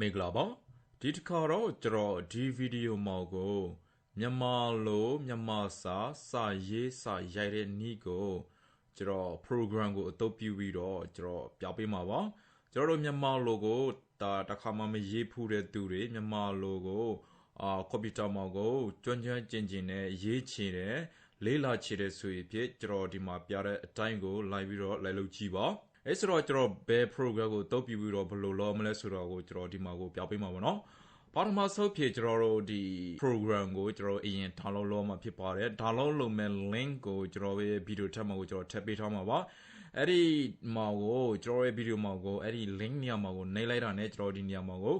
မင်္ဂလာပါဒီတစ်ခါတော့ကျွန်တော်ဒီဗီဒီယိုမှာကိုမြန်မာလိုမြန်မာစာစာရေးစာရိုက်တဲ့နည်းကိုကျွန်တော် program ကိုအသုံးပြုပြီးတော့ကျွန်တော်ပြပေးမှာပါကျွန်တော်တို့မြန်မာလိုကိုဒါတစ်ခါမှမရေးဖူးတဲ့သူတွေမြန်မာလိုကိုအာကွန်ပျူတာမှာကိုကျွမ်းကျွမ်းကျင်ကျင်နဲ့ရေးချင်တယ်လေးလာချင်တဲ့ဆိုရင်ဖြစ်ကျွန်တော်ဒီမှာပြတဲ့အတိုင်းကိုလိုက်ပြီးတော့လိုက်လုပ်ကြည့်ပါ အဲဆိုတော့ကျွန်တော်ဘယ် program ကိုတုံးပြပြီးတော့ဘယ်လိုလုပ်မလဲဆိုတော့ကိုကျွန်တော်ဒီမှာကိုပြပေးမှာပါနော်ပထမဆုံးဖြစ်ကျွန်တော်တို့ဒီ program ကိုကျွန်တော်အရင် download လုပ်မှာဖြစ်ပါတယ် download လုပ်မဲ့ link ကိုကျွန်တော်ရဲ့ video ထက်မှာကိုကျွန်တော်ထည့်ပေးထားမှာပါအဲ့ဒီမှာကိုကျွန်တော်ရဲ့ video မှာကိုအဲ့ဒီ link နေရာမှာကိုနှိပ်လိုက်တာနဲ့ကျွန်တော်ဒီနေရာမှာကို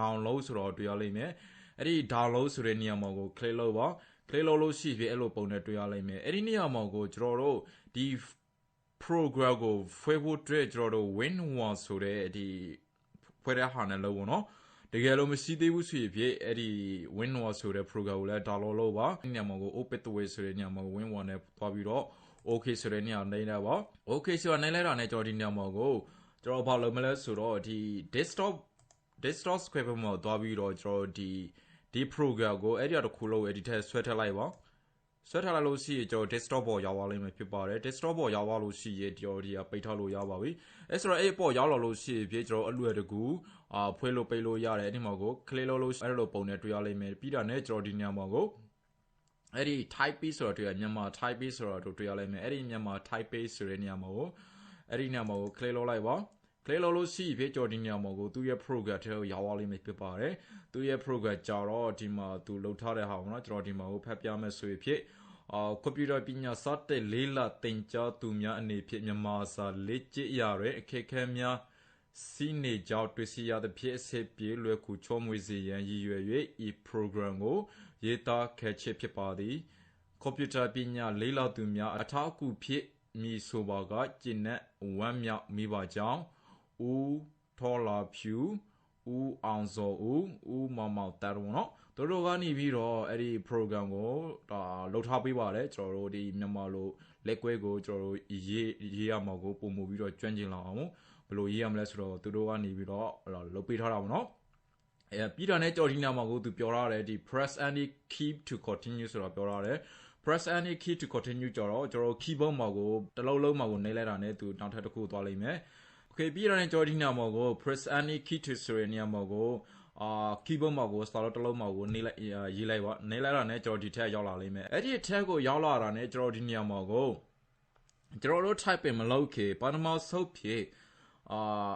download ဆိုတော့တွေ့ရလိမ့်မယ်အဲ့ဒီ download ဆိုတဲ့နေရာမှာကို click လုပ်ပါ click လုပ်လို့ရှိပြီအဲ့လိုပုံနဲ့တွေ့ရလိမ့်မယ်အဲ့ဒီနေရာမှာကိုကျွန်တော်တို့ဒီ program ကိုဖွဲ့ဖို့အတွက်ကျွန်တော်တို့ win1 ဆိုတဲ့ဒီဖွဲ့တဲ့ဟာနဲ့လုပ်ဖို့နော်တကယ်လို့မရှိသေးဘူးဆိုရင်ဖြစ်အဲ့ဒီ win1 ဆိုတဲ့ program ကိုလည်း download လုပ်ပါဒီနေရာမှာကို open the way ဆိုတဲ့နေရာမှာ win1 နဲ့သွားပြီးတော့ okay ဆိုတဲ့နေရာနိုင်တယ်ပါ okay ဆိုတော့နိုင်လိုက်တာနဲ့ကျွန်တော်ဒီနေရာမှာကိုကျွန်တော်ဘာလုပ်မလဲဆိုတော့ဒီ desktop desktop square မှာသွားပြီးတော့ကျွန်တော်ဒီဒီ program ကိုအဲ့ဒီအတခုလုံးအဲ့ဒီထက်ဆွဲထည့်လိုက်ပါ ဆွဲထားလိုက်လို့ရှိရင်ကျွန်တော် desktop ပေါ်ရောက်သွားလိမ့်မယ်ဖြစ်ပါတယ် desktop ပေါ်ရောက်သွားလို့ရှိရင်ဒီဒီကပိတ်ထားလို့ရပါပြီအဲဆိုတော့အဲ့ပေါ်ရောက်လာလို့ရှိရင်ဖြစ်ကျွန်တော်အလွယ်တကူအာဖွင့်လို့ပိတ်လို့ရတယ်အဲ့ဒီမှာကို click လုပ်လို့အဲ့လိုပုံနဲ့တွေ့ရလိမ့်မယ်ပြီးတာနဲ့ကျွန်တော်ဒီညမှာကိုအဲ့ဒီ type page ဆိုတော့တွေ့ရမြန်မာ type page ဆိုတော့တွေ့ရလိမ့်မယ်အဲ့ဒီမြန်မာ type page ဆိုတဲ့နေရာမှာကိုအဲ့ဒီနေရာမှာကို click လုပ်လိုက်ပါ click လုပ်လို့ရှိဖြစ်ကြော်ဒီညမှာကိုသူ့ရဲ့ program ထဲကိုရောက်သွားလိမ့်မယ်ဖြစ်ပါတယ်သူ့ရဲ့ program ကြတော့ဒီမှာသူလုပ်ထားတဲ့ဟာပေါ့နော်ကျွန်တော်ဒီမှာကိုဖတ်ပြမယ်ဆိုဖြစ်အာကွန်ပျူတာပညာစတဲ့လေးလသင်ကြားသူများအနေဖြင့်မြန်မာစာလေ့ကျင့်ရတဲ့အခက်အခဲများစီနေကြောင့်တွေ့ရှိရသဖြင့်အစစ်ပြေလွယ်ကူချောမွေစေရန်ရည်ရွယ်၍ဤ program ကိုရေးသားခဲ့ခြင်းဖြစ်ပါသည်ကွန်ပျူတာပညာလေးလသူများအထောက်အကူဖြစ်မည်ဆိုပါကကျင့်တဲ့ဝမ်းမြောက်မိပါကြောင်း ဦးထော်လာဖြူဦးအောင်စောဦးဦးမောင်မောင်တာဝန်နော်တို့တို့ကနေပြီးတော့အဲ့ဒီ program ကိုဒါလှုပ်ထားပေးပါတယ်ကျွန်တော်တို့ဒီမြန်မာလိုလက်ကွဲကိုကျွန်တော်တို့ရေးရေးရမှာကိုပုံမှုပြီးတော့ကျွမ်းကျင်လာအောင်ဘယ်လိုရေးရမလဲဆိုတော့သူတို့ကနေပြီးတော့လှုပ်ပေးထားတာပေါ့နော်အဲပြီးတာနဲ့ကြော်ဒီနာမှာကိုသူပြောရတယ်ဒီ press and keep to continue ဆိုတော့ပြောရတယ် press any key to continue ကြတော့ကျွန်တော် keyboard မှာကိုတစ်လုံးလုံးမှာကိုနှိမ့်လိုက်တာနဲ့သူနောက်ထပ်တစ်ခုသွားလိမ့်မယ်။ okay ပြီးတော့ကျွန်တော်ဒီနေရာမှာကို press any key to ဆိုတဲ့နေရာမှာကိုအာ keyboard မှာကို start တစ်လုံးမှာကိုနေလိုက်ရေးလိုက်ပါနေလိုက်တာနဲ့ကျွန်တော်ဒီထက်ရောက်လာလိမ့်မယ်အဲ့ဒီအထက်ကိုရောက်လာတာနဲ့ကျွန်တော်ဒီနေရာမှာကိုကျွန်တော်တို့ type မလုပ်ခင်ပထမဆုံးဖြစ်အာ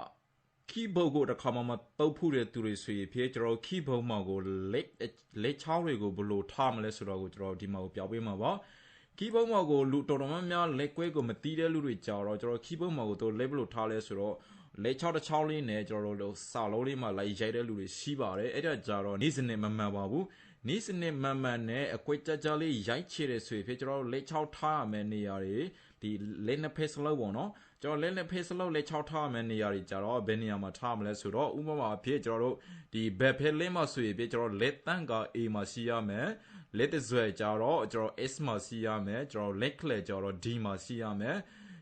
keyboard ကိုတစ်ခါမှမတုပ်ဖူးတဲ့သူတွေဆိုရင်ဖြစ်ကျွန်တော် keyboard မှာကိုလက်လက်ချောင်းတွေကိုဘယ်လိုထားမလဲဆိုတော့ကိုကျွန်တော်ဒီမှာကိုပြောပြမှာပါ keyboard မှာကိုလူတော်တော်များများလက်ကွဲကိုမတီးတဲ့လူတွေကြာတော့ကျွန်တော် keyboard မှာကိုသူလက်ဘယ်လိုထားလဲဆိုတော့လက်ချောင်းတစ်ချောင်းလေးနဲ့ကျွန်တော်တို့စာလုံးလေးမှာလိုက်ရိုက်တဲ့လူတွေရှိပါတယ်အဲ့ဒါကြတော့နေ့စဉ်နဲ့မမှန်ပါဘူးနေ့စဉ်နဲ့မှန်မှန်နဲ့အကွက်ကြကြလေးရိုက်ချတဲ့ဆိုရင်ဖြစ်ကျွန်တော်တို့လက်ချောင်းထားရမယ့်နေရာတွေဒီလက်နှစ်ဖက်စလုံးပေါ့နော်ကျွန်တော်လက်နှစ်ဖက်စလုံးလက်ချောင်းထားရမယ့်နေရာတွေကြတော့ဘယ်နေရာမှာထားမလဲဆိုတော့ဥပမာအဖြစ်ကျွန်တော်တို့ဒီဘက်ဖက်လက်မှာဆိုရင်ဖြစ်ကျွန်တော်လက်တန့်က A မှာရှိရမယ် လက်တဆွဲကြတော့ကျွန်တော် S မှာရှိရမယ်ကျွန်တော်လက်ခလက်ကြတော့ D မှာရှိရမယ်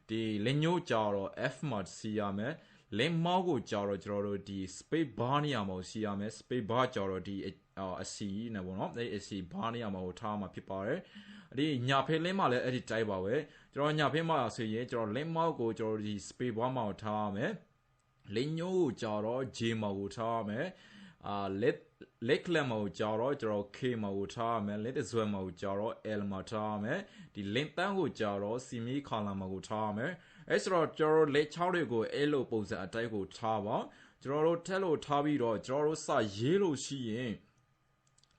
ဒီလက်ညှိုးကြတော့ F မှာရှိရမယ်လင်းမောက်ကိုကြာတော့ကျွန်တော်တို့ဒီ space bar နေရာမှာရှိရမယ် space bar ကြာတော့ဒီအစီနဲ့ပေါ့နော်အဲ့အစီ bar နေရာမှာကိုထားမှာဖြစ်ပါတယ်ဒီညာဖဲလင်းမှာလည်းအဲ့ဒီတိုက်ပါပဲကျွန်တော်ညာဖဲမှာဆိုရင်ကျွန်တော်လင်းမောက်ကိုကျွန်တော်ဒီ space bar မှာထားရမယ်လင်းညိုးကိုကြာတော့ J မှာကိုထားရမယ်အာလက် လက်လက်မှာကိုကြာတော့ကျွန်တော် K မှာကိုထားရမယ်လက်ဇွဲမှာကိုကြာတော့ L မှာထားရမယ်ဒီ link တန်းကိုကြာတော့ C မီခါလာမှာကိုထားရမယ်အဲဆိုတော့ကျွန်တော်လက်ချောင်းတွေကိုအဲ့လိုပုံစံအတိုက်ကိုထားပါကျွန်တော်တို့ထက်လို့ထားပြီးတော့ကျွန်တော်တို့စရေးလို့ရှိရင်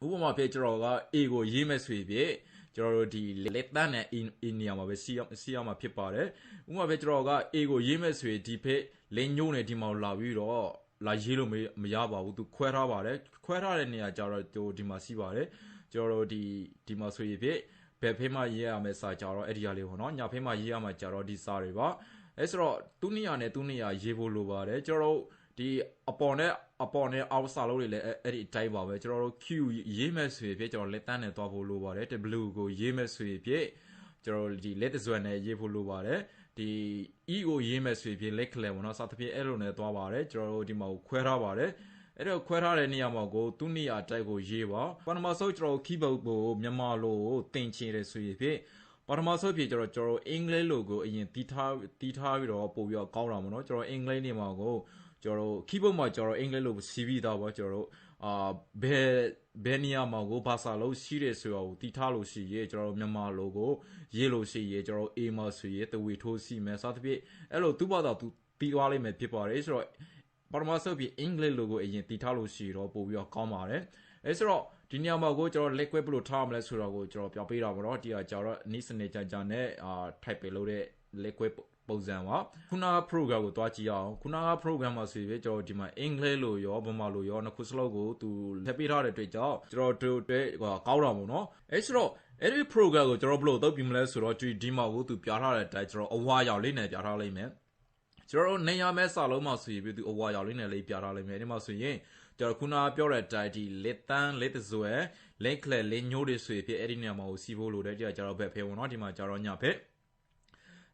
ဥပမာပြကျွန်တော်က A ကိုရေးမယ်ဆိုရင်ကျွန်တော်တို့ဒီလက်တန်းနဲ့ in နေရာမှာပဲစီးစီးရမှာဖြစ်ပါတယ်ဥပမာပြကျွန်တော်က A ကိုရေးမယ်ဆိုရင်ဒီဖက်လင်းညိုးနဲ့ဒီမှာလာပြီးတော့ လာရေးလို့မရပါဘူးသူခွဲထားပါတယ်ခွဲထားတဲ့နေရာကျတော့သူဒီမှာစီးပါတယ်ကျွန်တော်တို့ဒီဒီမှာဆိုရင်ဖြစ်ဘယ်ဖေးမှရေးရမယ်စာကြတော့အဲ့ဒီရလေးပေါ့နော်ညာဖေးမှရေးရမှာကြတော့ဒီစာတွေပါအဲဆိုတော့သူ့နေရာနဲ့သူ့နေရာရေးဖို့လိုပါတယ်ကျွန်တော်တို့ဒီအပေါ်နဲ့အပေါ်နဲ့အောက်စာလုံးတွေလည်းအဲ့ဒီအတိုင်းပါပဲကျွန်တော်တို့ Q ရေးမယ်ဆိုရင်ဖြစ်ကျွန်တော်လက်တန်းနဲ့သွားဖို့လိုပါတယ် W ကိုရေးမယ်ဆိုရင်ဖြစ်ကျွန်တော်ဒီလက်တစွဲနဲ့ရေးဖို့လိုပါတယ် ဒီ e ကိုရေးမယ်ဆိုရင်လက်ခလဲပေါ့နော်စသဖြင့်အဲ့လိုနဲ့သွားပါတယ်ကျွန်တော်တို့ဒီမှာကိုခွဲထားပါတယ်အဲ့တော့ခွဲထားတဲ့နေရာမှာကိုသူ့နေရာတိုက်ကိုရေးပါပထမဆုံးကျွန်တော် keyboard ကိုမြန်မာလိုကိုတင်ချင်တယ်ဆိုရင်ဖြင့်ပထမဆုံးဖြစ်ကျွန်တော်ကျွန်တော်အင်္ဂလိပ်လိုကိုအရင်တီးထားတီးထားပြီးတော့ပို့ပြီးတော့ကောင်းတာပေါ့နော်ကျွန်တော်အင်္ဂလိပ်နေမှာကိုကျွန်တော် keyboard မှာကျွန်တော်အင်္ဂလိပ်လိုစီးပြီးသားပေါ့ကျွန်တော်အာဘယ်ဘယ်နေရာမှာကိုဘာသာလို့ရှိတယ်ဆိုတော့တီးထားလို့ရှိရင်ကျွန်တော်မြန်မာလိုကိုရေးလို့ရှိရင်ကျွန်တော် A မှာဆိုရင်တဝေထိုးစီမယ်စသဖြင့်အဲ့လိုသူ့ဘာသာသူတီးသွားလိမ့်မယ်ဖြစ်ပါတယ်ဆိုတော့ပထမဆုံးပြီးအင်္ဂလိပ်လိုကိုအရင်တီးထားလို့ရှိတော့ပို့ပြီးတော့ကောင်းပါတယ်အဲဆိုတော့ဒီနေရာမှာကိုကျွန်တော် liquid ဘယ်လိုထားမလဲဆိုတော့ကိုကျွန်တော်ပြောပြတာပါတော့ဒီကကျတော့ niche စနစ်ကြကြနဲ့အာ type ပေးလို့တဲ့ liquid ပုံစံပါခုနက program ကိုတွားကြည့်အောင်ခုနက program မှာဆိုရင်ကျွန်တော်ဒီမှာ English လို့ရောဗမာလို့ရောနှစ်ခုစလုံးကိုသူထည့်ပေးထားတဲ့အတွက်ကြောင့်ကျွန်တော်တို့အတွက်ကောင်းတာပေါ့နော်အဲဆိုတော့အဲ့ဒီ program ကိုကျွန်တော်ဘယ်လိုသုံးပြမလဲဆိုတော့ဒီမှာကိုသူပြထားတဲ့အတိုင်းကျွန်တော်အဝါရောက်လေးနဲ့ပြထားလိုက်မယ်ကျွန်တော်နေရာမဲ့စာလုံးမှာဆိုရင်ပြီးသူအဝါရောက်လေးနဲ့လေးပြထားလိုက်မယ်ဒီမှာဆိုရင်ကျွန်တော်ခုနပြောတဲ့တိုင်ဒီလက်တန်းလက်တစွဲလက်ကလက်လက်ညိုးတွေဆိုဖြစ်အဲ့ဒီနေရာမှာကိုစီးဖို့လိုတယ်ဒီကကျွန်တော်ဘက်ဖဲဝင်တော့ဒီမှာကျွန်တော်ညဖက်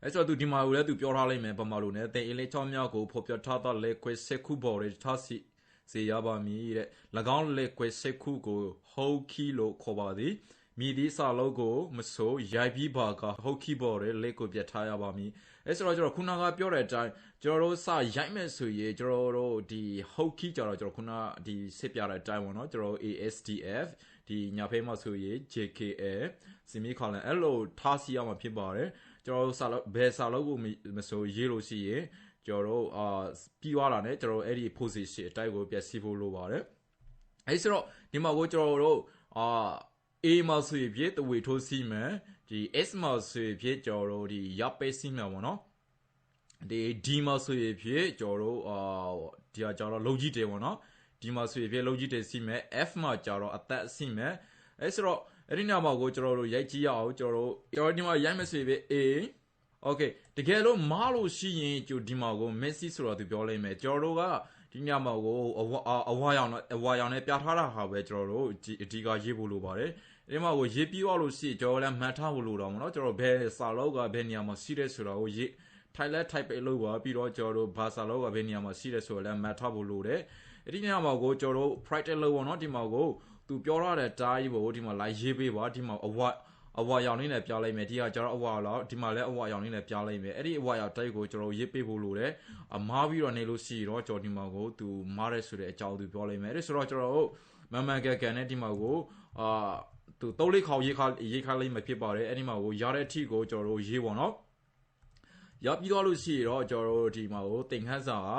အဲ့ဆိုသူဒီမှာကိုလည်းသူပြောထားလိုက်မယ်ပမာလို့နဲ့တင်အလေးချောင်းမြောက်ကိုဖော်ပြထားတဲ့လက်ခွဲစက်ခုဘော်တွေထားစီစေရပါမည်တဲ့၎င်းလက်ခွဲစက်ခုကိုဟောခီလို့ခေါ်ပါသည်မြည်သည့်စာလုံးကိုမဆိုးရိုက်ပြီးပါကဟုတ်ခီဘော်ရဲ့လက်ကိုပြတ်ထားရပါမည်အဲဆိုတော့ကျွန်တော်ခုနကပြောတဲ့အတိုင်းကျွန်တော်တို့စရိုက်မဲ့ဆိုရင်ကျွန်တော်တို့ဒီဟုတ်ခီကြတော့ကျွန်တော်ခုနဒီစစ်ပြတဲ့အတိုင်းပေါ့နော်ကျွန်တော် ASDF ဒီညာဖဲမှာဆိုရင် JKL စီမီခေါ်လန်အဲ့လိုထားစီရမှာဖြစ်ပါတယ် ကျွန်တော်တို့စာလုံးဘယ်စာလုံးကိုမဆိုရေးလို့ရှိရင်ကျွန်တော်တို့အာပြီးသွားတာ ਨੇ ကျွန်တော်အဲ့ဒီ position အတိုက်ကိုပြစီဖို့လိုပါတယ်အဲ့ဆိုတော့ဒီမှာကိုကျွန်တော်တို့အာ A မှာဆိုရင်ဖြစ်တဝေထိုးစီမံဒီ S မှာဆိုရင်ဖြစ်ကျွန်တော်တို့ဒီရပ်ပဲစီမံပေါ့နော်ဒီ D မှာဆိုရင်ဖြစ်ကျွန်တော်တို့အာဒီကကျွန်တော်လုံးကြီးတယ်ပေါ့နော်ဒီမှာဆိုရင်ဖြစ်လုံးကြီးတယ်စီမံ F မှာကျွန်တော်အသက်စီမံအဲ့ဆိုတော့ အဲ့ဒီညမှာကိုကျွန်တော်တို့ရိုက်ကြည့်ရအောင်ကျွန်တော်တို့ကျွန်တော်ဒီမှာရိုက်မဆွေပဲ A Okay တကယ်လို့မားလို့ရှိရင်ကျဒီမှာကို Messi ဆိုတော့သူပြောလိုက်မယ်ကျွန်တော်တို့ကဒီညမှာကိုအဝအဝါရောင်အဝါရောင်နဲ့ပြထားတာဟာပဲကျွန်တော်တို့အဓိကရေးဖို့လိုပါတယ်ဒီမှာကိုရေးပြီးတော့လို့ရှိရင်ကျွန်တော်လည်းမှတ်ထားဖို့လိုတော့မနော်ကျွန်တော်ဘယ်စာလောက်ကဘယ်နေရာမှာရှိတယ်ဆိုတော့ကိုရေးထိုင်လက် type ပဲလုပ်ပါပြီးတော့ကျွန်တော်တို့ဘာစာလောက်ကဘယ်နေရာမှာရှိတယ်ဆိုတော့လည်းမှတ်ထားဖို့လိုတယ်အဲ့ဒီနေရာမှာကိုကျွန်တော်တို့ practice လုပ်ပါတော့ဒီမှာကို သူပြောရတဲ့တားကြီးကိုဒီမှာလိုက်ရေးပေးပါဒီမှာအဝအဝါရောင်လေးနဲ့ပြလိုက်မယ်ဒီကကျတော့အဝါလောက်ဒီမှာလည်းအဝါရောင်လေးနဲ့ပြလိုက်မယ်အဲ့ဒီအဝါရောင်တိုက်ကိုကျွန်တော်ရေးပေးဖို့လိုတယ်အမားပြီးတော့နေလို့ရှိတော့ကျွန်တော်ဒီမှာကိုသူမားရဲဆိုတဲ့အကြောင်းသူပြောလိုက်မယ်အဲ့ဆိုတော့ကျွန်တော်တို့မန်မန်ကကန်နဲ့ဒီမှာကိုအာသူတုံးလေးခေါရေးခါရေးခါလေးမဖြစ်ပါတယ်အဲ့ဒီမှာကိုရတဲ့အထိကိုကျွန်တော်တို့ရေးပါတော့ရပြီးတော့လို့ရှိတော့ကျွန်တော်တို့ဒီမှာကိုတင်ခန်းစာက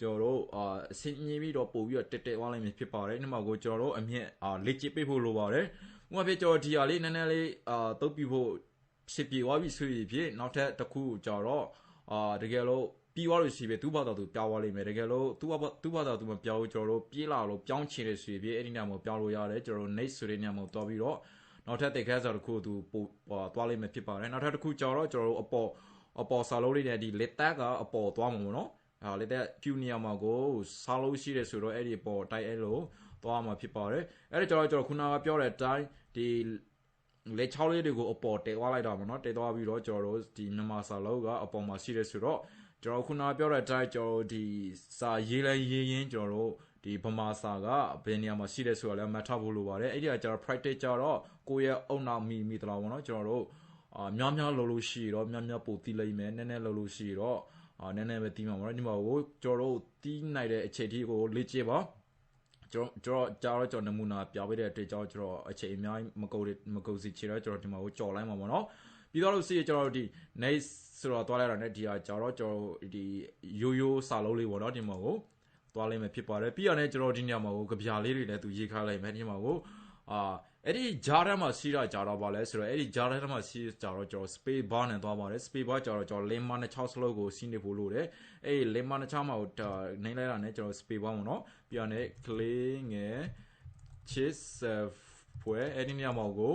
ကျွန်တော်တို့အာအစင်းကြီးပြီးတော့ပို့ပြီးတော့တက်တက်သွားလိုက်မြဖြစ်ပါတယ်။ဒီမှာကိုကျွန်တော်တို့အမြင့်အာလေ့ကျင့်ပေးဖို့လိုပါတယ်။ဥပမာပြကျွန်တော်ဒီဟာလေးနည်းနည်းလေးအာတုပ်ပြီးဖို့ဖြစ်ပြေသွားပြီဆိုရင်ဖြစ်နောက်ထပ်တစ်ခုကြတော့အာတကယ်လို့ပြီးသွားလို့ရှိပြီသူ့ဘာသာသူပြောင်းသွားလိမ့်မယ်တကယ်လို့သူ့ဘာသူ့ဘာသာသူမပြောင်းဘူးကျွန်တော်တို့ပြေးလာလို့ပြောင်းချင်တယ်ဆိုရင်အဲ့ဒီညမှာပြောင်းလို့ရတယ်ကျွန်တော်တို့ next ဆိုတဲ့ညမှာတွားပြီးတော့နောက်ထပ်တက်ခဲစာတစ်ခုသူပို့သွားလိမ့်မယ်ဖြစ်ပါတယ်နောက်ထပ်တစ်ခုကြတော့ကျွန်တော်တို့အပေါ်အပေါ်စာလုံးလေးနဲ့ဒီလက်တက်ကအပေါ်သွားမှာပေါ့နော် အဲလက်တက်ကျူနီယာမှာကိုစားလို့ရှိတယ်ဆိုတော့အဲ့ဒီပေါ်တိုက်အဲ့လိုသွားမှာဖြစ်ပါတယ်အဲ့ဒါကျွန်တော်ကျွန်တော်ခုနကပြောတဲ့အတိုင်းဒီလက်ချောင်းလေးတွေကိုအပေါ်တဲသွားလိုက်တာပေါ့နော်တဲသွားပြီးတော့ကျွန်တော်တို့ဒီမြန်မာစာလုံးကအပေါ်မှာရှိတယ်ဆိုတော့ကျွန်တော်ခုနပြောတဲ့အတိုင်းကျွန်တော်ဒီစာရေးလဲရေးရင်းကျွန်တော်တို့ဒီဗမာစာကဘယ်နေရာမှာရှိတယ်ဆိုတာလည်းမှတ်ထားဖို့လိုပါတယ်အဲ့ဒီကကျွန်တော် practice ကြတော့ကိုယ့်ရဲ့အုံနောက်မိမိတလားပေါ့နော်ကျွန်တော်တို့အာများများလုပ်လို့ရှိတော့များများပို့တိလိုက်မယ်နည်းနည်းလုပ်လို့ရှိတော့ အာနည်းနည်းပဲတီးမှာပေါ့နော်ဒီမှာကိုကျွန်တော်တို့တီးနိုင်တဲ့အချိန်ထိကိုလေ့ကျင့်ပါကျွန်တော်ကျွန်တော်ကျွန်တော်နမူနာပြပေးတဲ့အတွက်ကြောင့်ကျွန်တော်အချိန်အများကြီးမကုန်မကုန်စီချင်တော့ကျွန်တော်ဒီမှာကိုကြော်လိုက်မှာပေါ့နော်ပြီးတော့လို့စီကျွန်တော်ဒီ next ဆိုတော့တွားလိုက်တာ ਨੇ ဒီဟာကျတော့ကျွန်တော်ဒီရိုးရိုးစာလုံးလေးပေါ့နော်ဒီမှာကိုတွားလိုက်မယ်ဖြစ်ပါတယ်ပြီးတော့ねကျွန်တော်ဒီညမှာကိုကြပြာလေးတွေလည်းသူရေးခါလိုက်မယ်ဒီမှာကို အာအဲ့ဒီဂျားထဲမှာရှိတာဂျာတော့ပါလဲဆိုတော့အဲ့ဒီဂျားထဲမှာရှိကြတော့ကျွန်တော် space bar နဲ့သွားပါတယ် space bar ကျတော့ကျွန်တော် lemma နဲ့6 slope ကိုစီးနေဖို့လိုတယ်အဲ့ဒီ lemma နဲ့6မှာကိုနိုင်လိုက်တာနဲ့ကျွန်တော် space bar ပေါ့နော်ပြီးတော့ね clay ငယ် cheese ဖွဲ့အဲ့ဒီနေရာမှာကို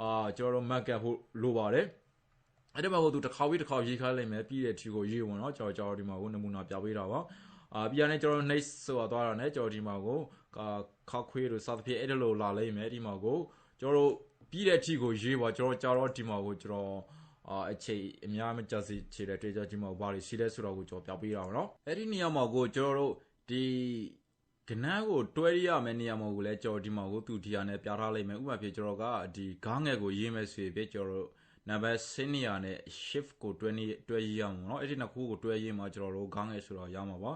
အာကျွန်တော်တို့ mark ဖို့လိုပါတယ်အဲ့ဒီမှာကိုသူတစ်ခါဝေးတစ်ခါရေးခိုင်းလိုက်မယ်ပြီးတဲ့ tree ကိုရေးဝင်တော့ကျွန်တော်ကျွန်တော်ဒီမှာကိုနမူနာပြပေးတာပါအာပြီးရတယ်ကျွန်တော် next ဆိုတာသွားတာねကျွန်တော်ဒီမှာကို ခောက်ခွေးတို့စသဖြင့်အဲ့ဒါလိုလာလိမ့်မယ်ဒီမှာကိုကျွန်တော်တို့ပြီးတဲ့အထိကိုရေးပါကျွန်တော်ကြာတော့ဒီမှာကိုကျွန်တော်အာအချိန်အများမကြစီချေတဲ့တွေ့ကြဒီမှာဘာတွေရှိလဲဆိုတော့ကိုကျွန်တော်ပြပေးတာပါเนาะအဲ့ဒီနေရာမှာကိုကျွန်တော်တို့ဒီ ကနန်းကိုတွဲရရမယ့်နေရာမှာကိုလည်းကျွန်တော်ဒီမှာကိုသူဒီဟာနဲ့ပြထားလိုက်မယ်ဥပမာဖြစ်ကျွန်တော်ကဒီဂါးငယ်ကိုရေးမယ်ဆိုရင်ဖြစ်ကျွန်တော်တို့နံပါတ်7နေရာနဲ့ shift ကိုတွဲနေတွဲရေးရမှာเนาะအဲ့ဒီနှစ်ခုကိုတွဲရေးမှာကျွန်တော်တို့ဂါးငယ်ဆိုတော့ရမှာပါ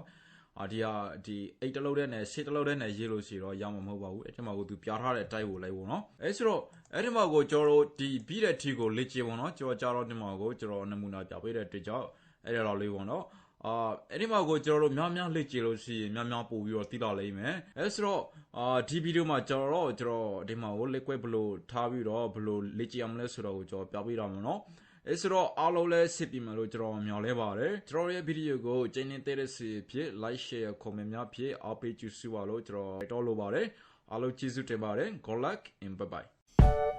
အာဒီဟာဒီအိတ်တလုံးတဲ့နဲ့ရှစ်တလုံးတဲ့နဲ့ရေးလို့ရှိတော့ရမှာမဟုတ်ပါဘူးအဲ့ဒီမှာကိုသူပြထားတဲ့တိုက်ကိုလိုက်ပေါ့နော်အဲ့ဆိုတော့အဲ့ဒီမှာကိုကျွန်တော်ဒီပြီးတဲ့ ठी ကိုလေ့ကျင့်ပေါ့နော်ကျွန်တော်ကြတော့ဒီမှာကိုကျွန်တော်နမူနာပြပေးတဲ့အတွက်ကြောင့်အဲ့ဒါတော့လေးပေါ့နော်အာအဲ့ဒီမှာကိုကျွန်တော်တို့များများလေ့ကျင့်လို့ရှိရင်များများပို့ပြီးတော့သိလာလိမ့်မယ်အဲဆိုတော့အာဒီဗီဒီယိုမှာကျွန်တော်တို့ကျွန်တော်ဒီမှာကို liquid ဘလို့ထားပြီးတော့ဘလို့လေ့ကျင့်ရမလဲဆိုတော့ကိုကျွန်တော်ပြပေးတာမှာနော် အဲဆိုတော့အားလုံးလည်းစစ်ပြီးမှလို့ကျွန်တော်မျှော်လဲပါတယ်ကျွန်တော်ရဲ့ဗီဒီယိုကိုကျင်းနေတဲ့တဲ့စီဖြစ် like share comment များဖြစ်အားပေးကြည့်စုပါလို့ကျွန်တော်တောင်းလိုပါတယ်အားလုံးကျေးဇူးတင်ပါတယ် good luck and bye bye